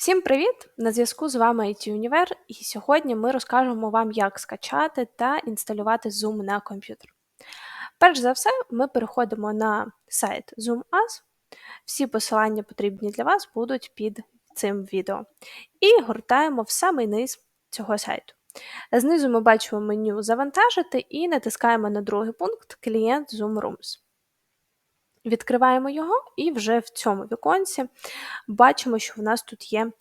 Всім привіт! На зв'язку з вами IT Універ, і сьогодні ми розкажемо вам, як скачати та інсталювати Zoom на комп'ютер. Перш за все, ми переходимо на сайт ZoomUs. Всі посилання потрібні для вас будуть під цим відео. І гортаємо в самий низ цього сайту. Знизу ми бачимо меню Завантажити і натискаємо на другий пункт Клієнт Zoom Rooms. Відкриваємо його, і вже в цьому віконці бачимо, що в нас тут є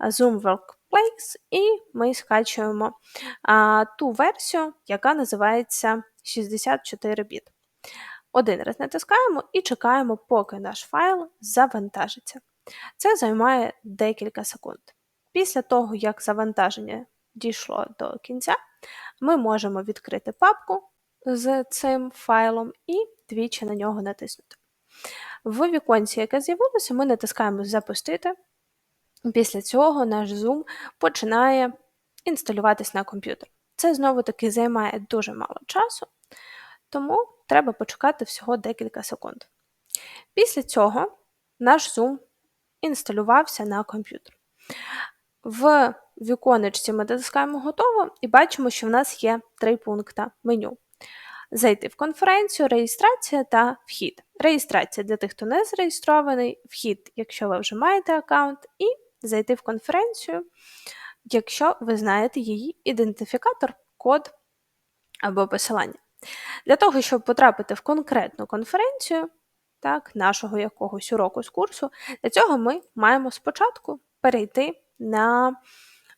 Zoom Workplace, і ми скачуємо а, ту версію, яка називається 64 біт. Один раз натискаємо і чекаємо, поки наш файл завантажиться. Це займає декілька секунд. Після того, як завантаження дійшло до кінця, ми можемо відкрити папку з цим файлом і двічі на нього натиснути. В віконці, яке з'явилося, ми натискаємо Запустити. Після цього наш Zoom починає інсталюватись на комп'ютер. Це знову-таки займає дуже мало часу, тому треба почекати всього декілька секунд. Після цього наш Zoom інсталювався на комп'ютер. В віконечці ми натискаємо готово і бачимо, що в нас є три пункти меню зайти в конференцію, реєстрація та вхід. Реєстрація для тих, хто не зареєстрований, вхід, якщо ви вже маєте аккаунт, і зайти в конференцію, якщо ви знаєте її ідентифікатор, код або посилання. Для того, щоб потрапити в конкретну конференцію, так, нашого якогось уроку з курсу, для цього ми маємо спочатку перейти на,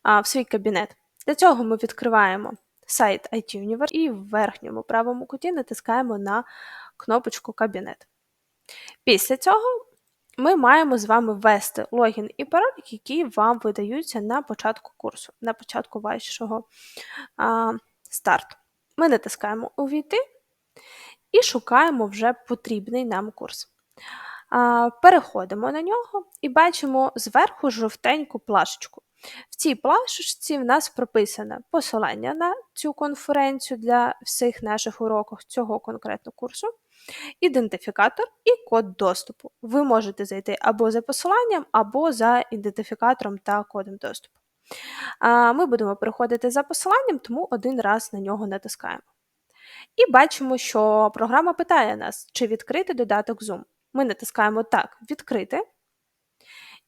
а, в свій кабінет. Для цього ми відкриваємо сайт IT Universe і в верхньому правому куті натискаємо на кнопочку Кабінет. Після цього ми маємо з вами ввести логін і пароль, які вам видаються на початку курсу, на початку вашого а, старту. Ми натискаємо Увійти і шукаємо вже потрібний нам курс. Переходимо на нього і бачимо зверху жовтеньку плашечку. В цій плашечці в нас прописане посилання на цю конференцію для всіх наших уроків цього конкретного курсу, ідентифікатор і код доступу. Ви можете зайти або за посиланням, або за ідентифікатором та кодом доступу. Ми будемо переходити за посиланням, тому один раз на нього натискаємо. І бачимо, що програма питає нас, чи відкрити додаток Zoom. Ми натискаємо Так, відкрити.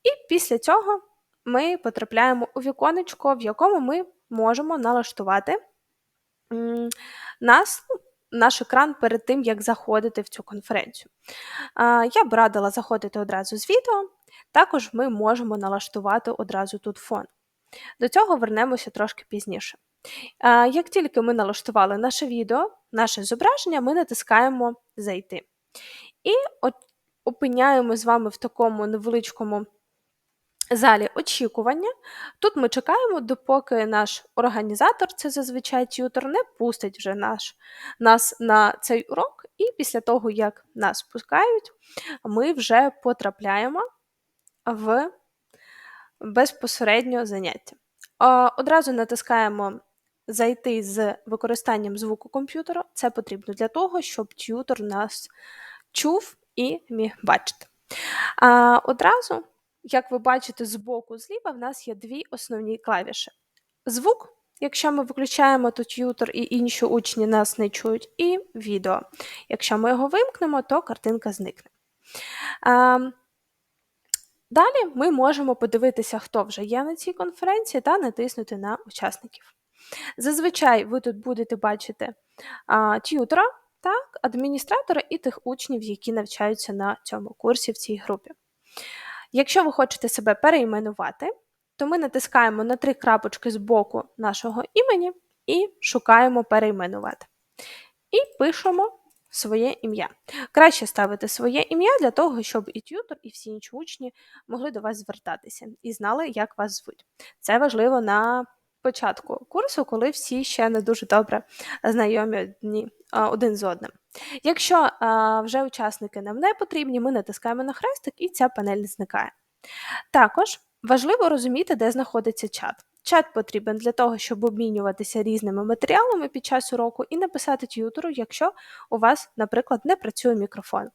І після цього ми потрапляємо у віконечко, в якому ми можемо налаштувати нас, наш екран перед тим, як заходити в цю конференцію. Я б радила заходити одразу з відео, також ми можемо налаштувати одразу тут фон. До цього вернемося трошки пізніше. Як тільки ми налаштували наше відео, наше зображення, ми натискаємо Зайти. І опиняємо з вами в такому невеличкому залі очікування. Тут ми чекаємо, допоки наш організатор, це зазвичай тютор, не пустить вже наш, нас на цей урок, і після того, як нас пускають, ми вже потрапляємо в безпосередньо заняття. Одразу натискаємо зайти з використанням звуку комп'ютера. Це потрібно для того, щоб тютор нас чув і міг бачити. Одразу як ви бачите, збоку зліва в нас є дві основні клавіші. Звук, якщо ми виключаємо то т'ютор і інші учні нас не чують, і відео. Якщо ми його вимкнемо, то картинка зникне. А, Далі ми можемо подивитися, хто вже є на цій конференції, та натиснути на учасників. Зазвичай ви тут будете бачити а, т'ютора, так, адміністратора і тих учнів, які навчаються на цьому курсі в цій групі. Якщо ви хочете себе переіменувати, то ми натискаємо на три крапочки з боку нашого імені і шукаємо переіменувати. І пишемо своє ім'я. Краще ставити своє ім'я для того, щоб і тютор, і всі інші учні могли до вас звертатися і знали, як вас звуть. Це важливо на початку курсу, коли всі ще не дуже добре знайомі один з одним. Якщо вже учасники нам не потрібні, ми натискаємо на хрестик і ця панель зникає. Також важливо розуміти, де знаходиться чат. Чат потрібен для того, щоб обмінюватися різними матеріалами під час уроку і написати т'ютору, якщо у вас, наприклад, не працює мікрофон.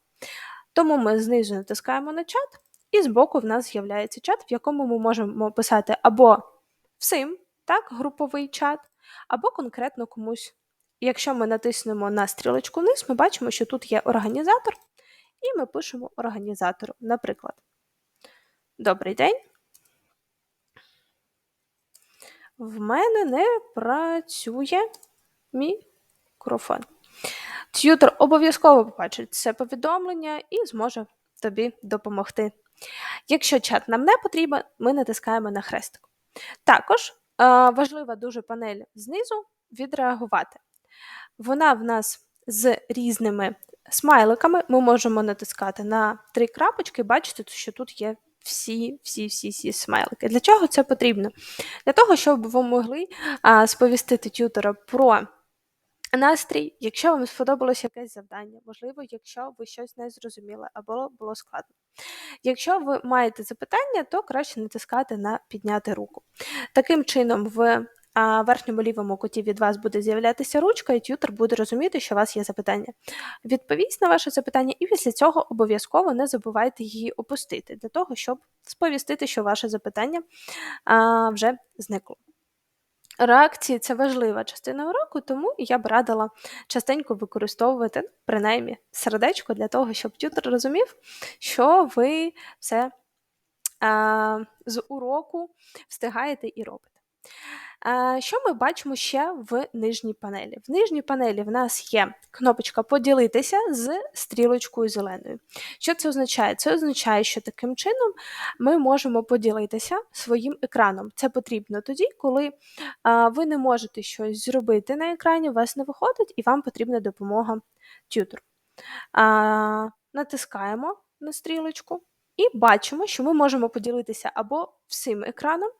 Тому ми знизу натискаємо на чат І збоку в нас з'являється чат, в якому ми можемо писати або всім, так, груповий чат, або конкретно комусь. Якщо ми натиснемо на стрілочку вниз, ми бачимо, що тут є організатор, і ми пишемо організатору. Наприклад, Добрий день. В мене не працює мікрофон. Т'ютер обов'язково побачить це повідомлення і зможе тобі допомогти. Якщо чат нам не потрібен, ми натискаємо на хрестик. Також важлива дуже панель знизу відреагувати. Вона в нас з різними смайликами. Ми можемо натискати на три крапочки, бачите, що тут є всі всі всі всі смайлики. Для чого це потрібно? Для того, щоб ви могли а, сповістити тютера про настрій, якщо вам сподобалось якесь завдання, можливо, якщо ви щось не зрозуміли або було складно. Якщо ви маєте запитання, то краще натискати на підняти руку. Таким чином, в верхньому лівому куті від вас буде з'являтися ручка, і тютер буде розуміти, що у вас є запитання. Відповість на ваше запитання, і після цього обов'язково не забувайте її опустити, для того, щоб сповістити, що ваше запитання вже зникло. Реакції це важлива частина уроку, тому я б радила частенько використовувати принаймні сердечко для того, щоб тютер розумів, що ви все а, з уроку встигаєте і робите. Що ми бачимо ще в нижній панелі? В нижній панелі в нас є кнопочка Поділитися з стрілочкою зеленою. Що це означає? Це означає, що таким чином ми можемо поділитися своїм екраном. Це потрібно тоді, коли ви не можете щось зробити на екрані, у вас не виходить, і вам потрібна допомога тютору. Натискаємо на стрілочку і бачимо, що ми можемо поділитися або всім екраном,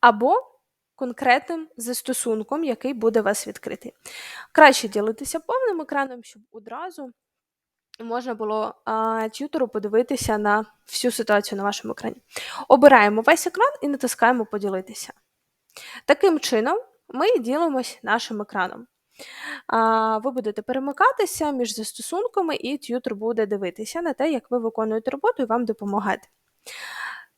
або конкретним застосунком, який буде вас відкритий. Краще ділитися повним екраном, щоб одразу можна було а, тютору подивитися на всю ситуацію на вашому екрані. Обираємо весь екран і натискаємо Поділитися. Таким чином, ми ділимось нашим екраном. Ви будете перемикатися між застосунками, і т'ютор буде дивитися на те, як ви виконуєте роботу і вам допомагати.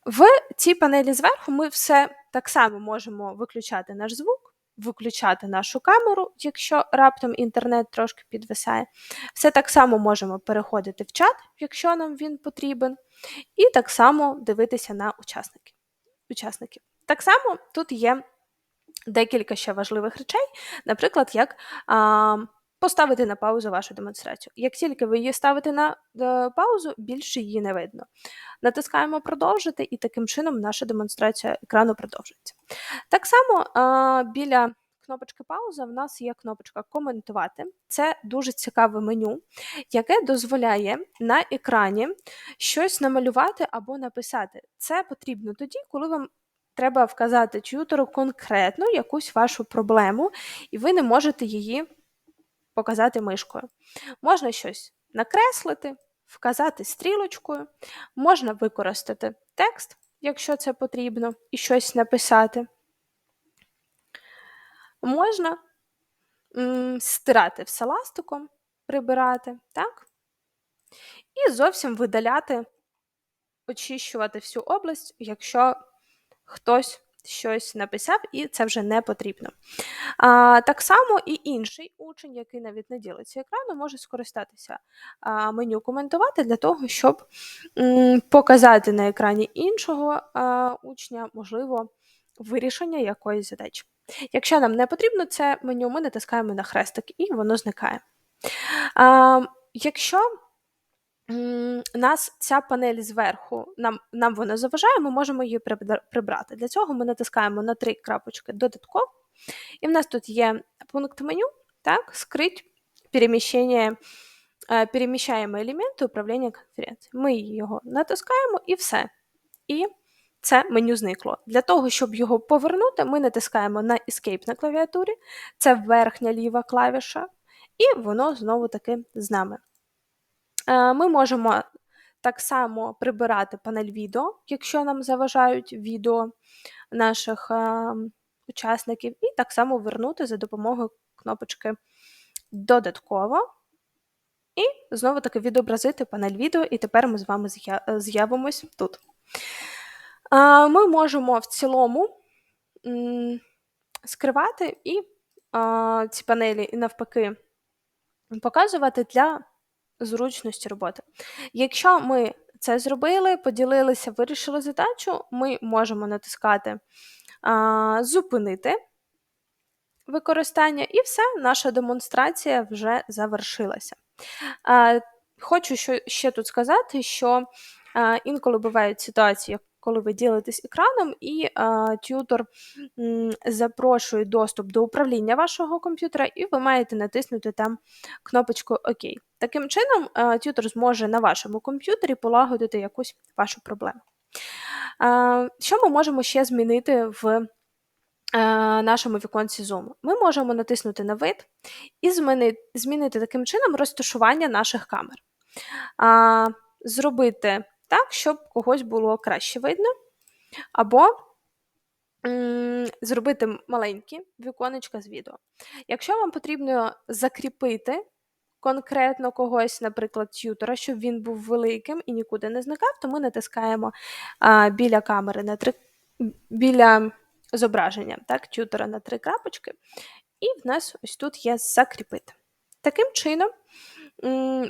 В цій панелі зверху ми все так само можемо виключати наш звук, виключати нашу камеру, якщо раптом інтернет трошки підвисає. Все так само можемо переходити в чат, якщо нам він потрібен, і так само дивитися на учасників. учасників. Так само тут є декілька ще важливих речей, наприклад, як. А, Поставити на паузу вашу демонстрацію. Як тільки ви її ставите на е, паузу, більше її не видно. Натискаємо продовжити, і таким чином наша демонстрація екрану продовжується. Так само біля кнопочки пауза в нас є кнопочка коментувати. Це дуже цікаве меню, яке дозволяє на екрані щось намалювати або написати. Це потрібно тоді, коли вам. Треба вказати т'ютору конкретно якусь вашу проблему, і ви не можете її показати мишкою. Можна щось накреслити, вказати стрілочкою, можна використати текст, якщо це потрібно, і щось написати. Можна м, стирати все ластиком, прибирати, так? І зовсім видаляти, очищувати всю область, якщо хтось щось написав, і це вже не потрібно. А, Так само і інший учень, який навіть не ділиться екрану, може скористатися а, меню коментувати для того, щоб м, показати на екрані іншого а, учня, можливо, вирішення якоїсь задачі. Якщо нам не потрібно це меню, ми натискаємо на хрестик і воно зникає. А, Якщо нас ця панель зверху, нам нам вона заважає, ми можемо її прибрати. Для цього ми натискаємо на три крапочки додатково, і в нас тут є пункт меню, так, скрить переміщення, е, переміщаємо елементи управління конференцією. Ми його натискаємо і все. І це меню зникло. Для того, щоб його повернути, ми натискаємо на Escape на клавіатурі, це верхня ліва клавіша, і воно знову таки з нами. Е, ми можемо так само прибирати панель відео, якщо нам заважають відео наших е, учасників, і так само вернути за допомогою кнопочки додатково. І знову таки відобразити панель відео, і тепер ми з вами з'явимось тут. Ми можемо в цілому скривати і ці панелі, і навпаки, показувати для зручності роботи. Якщо ми це зробили, поділилися, вирішили задачу, ми можемо натискати Зупинити використання, і все, наша демонстрація вже завершилася. Хочу ще тут сказати, що інколи бувають ситуації, коли ви ділитесь екраном, і тютор запрошує доступ до управління вашого комп'ютера, і ви маєте натиснути там кнопочку ОК. Таким чином, тютор зможе на вашому комп'ютері полагодити якусь вашу проблему. Що ми можемо ще змінити в нашому віконці Zoom? Ми можемо натиснути на вид і змінити таким чином розташування наших камер. Зробити так, щоб когось було краще видно, або зробити маленькі віконечка з відео. Якщо вам потрібно закріпити конкретно когось, наприклад, т'ютора, щоб він був великим і нікуди не зникав, то ми натискаємо а, біля камери на три біля зображення так, т'ютора на три крапочки, і в нас ось тут є закріпити. Таким чином,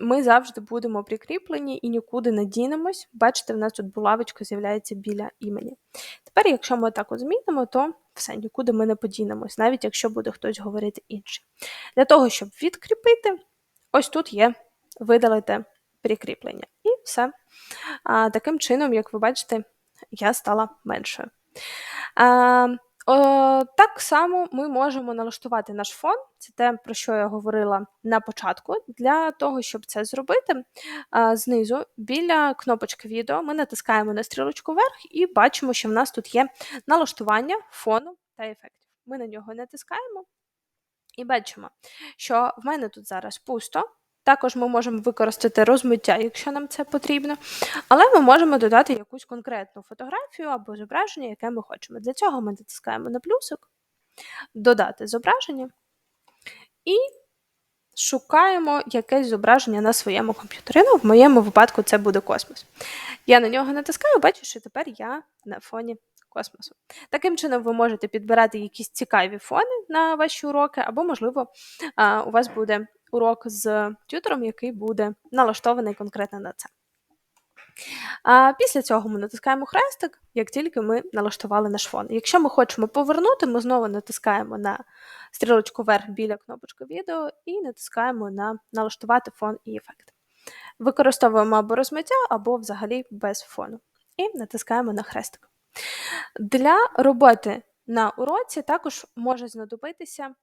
ми завжди будемо прикріплені і нікуди не дінемось. Бачите, в нас тут булавочка з'являється біля імені. Тепер, якщо ми так от змінимо, то все, нікуди ми не подінемось, навіть якщо буде хтось говорити інший. Для того, щоб відкріпити, ось тут є видалити прикріплення. І все. А, Таким чином, як ви бачите, я стала меншою. А, Так само ми можемо налаштувати наш фон, це те, про що я говорила на початку. Для того, щоб це зробити, знизу біля кнопочки відео ми натискаємо на стрілочку вверх і бачимо, що в нас тут є налаштування фону та ефектів. Ми на нього натискаємо і бачимо, що в мене тут зараз пусто. Також ми можемо використати розмиття, якщо нам це потрібно, але ми можемо додати якусь конкретну фотографію або зображення, яке ми хочемо. Для цього ми натискаємо на плюсик, додати зображення і шукаємо якесь зображення на своєму комп'ютері. Ну, в моєму випадку це буде космос. Я на нього натискаю, бачу, що тепер я на фоні космосу. Таким чином, ви можете підбирати якісь цікаві фони на ваші уроки, або, можливо, у вас буде урок з тютором, який буде налаштований конкретно на це. А Після цього ми натискаємо хрестик, як тільки ми налаштували наш фон. Якщо ми хочемо повернути, ми знову натискаємо на стрілочку вверх біля кнопочки відео і натискаємо на налаштувати фон і ефект. Використовуємо або розмиття, або взагалі без фону. І натискаємо на хрестик. Для роботи на уроці також може знадобитися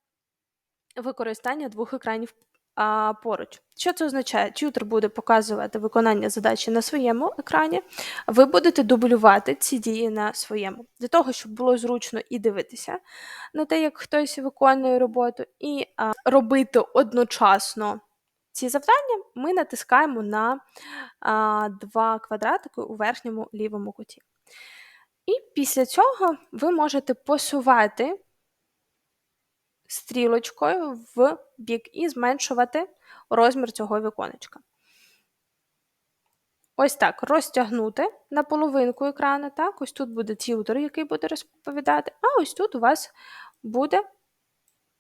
використання двох екранів а, поруч. Що це означає? Тютер буде показувати виконання задачі на своєму екрані, ви будете дублювати ці дії на своєму, для того, щоб було зручно і дивитися на те, як хтось виконує роботу, і а, робити одночасно ці завдання, ми натискаємо на а, два квадратики у верхньому лівому куті. І після цього ви можете посувати стрілочкою в бік і зменшувати розмір цього віконечка. Ось так розтягнути на половинку екрану. Так, Ось тут буде тютер, який буде розповідати, а ось тут у вас буде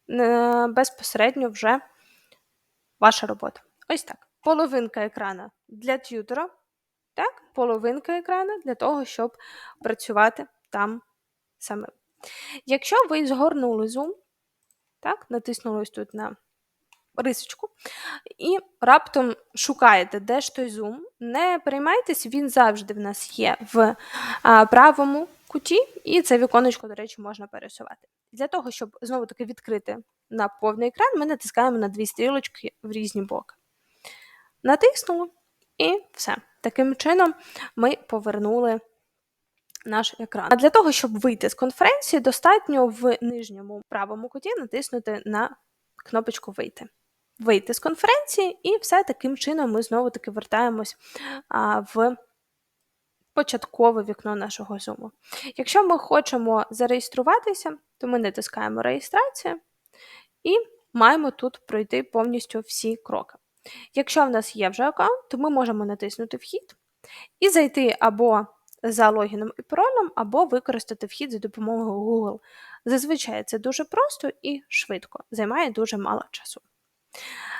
е, безпосередньо вже ваша робота. Ось так. Половинка екрана для тютера, так, половинка екрана для того, щоб працювати там самим. Якщо ви згорнули зум, так, натиснули ось тут на рисочку, і раптом шукаєте, де ж той зум. Не переймайтесь, він завжди в нас є в а, правому куті, і це віконечко, до речі, можна пересувати. Для того, щоб знову-таки відкрити на повний екран, ми натискаємо на дві стрілочки в різні боки. Натиснули, і все. Таким чином ми повернули наш екран. А для того, щоб вийти з конференції, достатньо в нижньому правому куті натиснути на кнопочку Вийти. Вийти з конференції, і все таким чином ми знову-таки вертаємось а, в початкове вікно нашого зуму. Якщо ми хочемо зареєструватися, то ми натискаємо реєстрацію і маємо тут пройти повністю всі кроки. Якщо в нас є вже аккаунт, то ми можемо натиснути Вхід і зайти або за логіном і паролем, або використати вхід за допомогою Google. Зазвичай це дуже просто і швидко, займає дуже мало часу.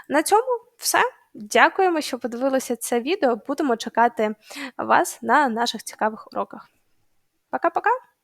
На цьому все. Дякуємо, що подивилися це відео. Будемо чекати вас на наших цікавих уроках. Пока-пока!